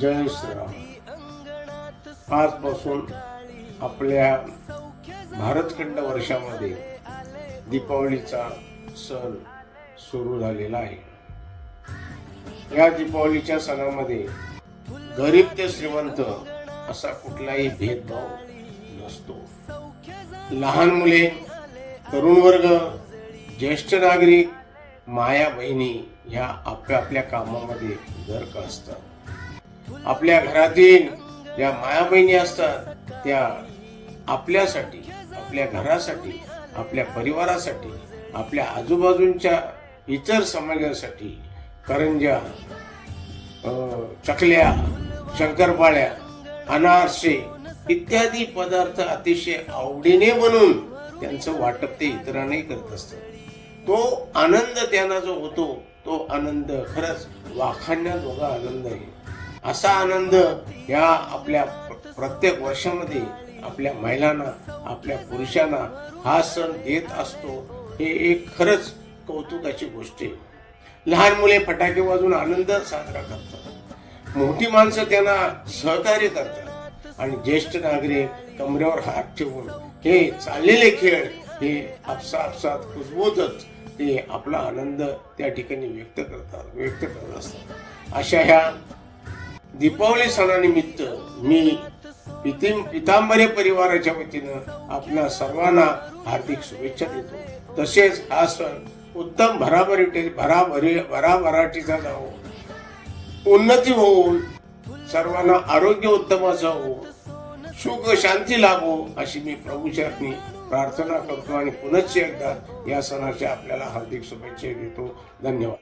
जय श्रीराम आजपासून आपल्या भारतखंड वर्षामध्ये दीपावलीचा सण सुरू झालेला आहे. या दीपावलीच्या सणामध्ये गरीब ते श्रीमंत असा कुठलाही भेदभाव नसतो. लहान मुले तरुण वर्ग ज्येष्ठ नागरिक माया बहिणी ह्या आपल्या आपल्या कामामध्ये गर्क असतात. आपल्या घरातील ज्या माया बहिणी असतात त्या आपल्यासाठी आपल्या घरासाठी आपल्या परिवारासाठी आपल्या आजूबाजूंच्या इतर समाजासाठी करंजा अं, चकल्या शंकरपाळ्या अनारसे इत्यादी पदार्थ अतिशय आवडीने बनवून त्यांचं वाटप ते इतरांनाही करत असतात तो आनंद त्यांना जो होतो तो आनंद खरंच वाखाण्याजोगा आनंद आहे. असा आनंद या आपल्या प्रत्येक वर्षामध्ये आपल्या महिलांना आपल्या पुरुषांना हा सण देत असतो हे एक खरंच कौतुकाची गोष्ट आहे. लहान मुले फटाके वाजून आनंद साजरा करतात. मोठी माणसं त्यांना सहकार्य करतात. आणि ज्येष्ठ नागरिक कमरेवर हात ठेवून हे चाललेले खेळ हे आपसा आपसात खुशबूतच ते आपला आनंद त्या ठिकाणी व्यक्त करतात व्यक्त करत असतात. अशा ह्या दीपावली सणानिमित्त मी पितिम पितांबरे परिवाराच्या वतीनं आपल्या सर्वांना हार्दिक शुभेच्छा देतो. तसेच हा सण उत्तम भराभरी भराभरी भराभराटीचा जावो. उन्नती होऊन सर्वांना आरोग्य उत्तमाचा हो सुख शांती लाभो अशी मी प्रभूचरणी प्रार्थना करतो आणि पुनश्च एकदा या सणाच्या आपल्याला हार्दिक शुभेच्छा देतो. धन्यवाद.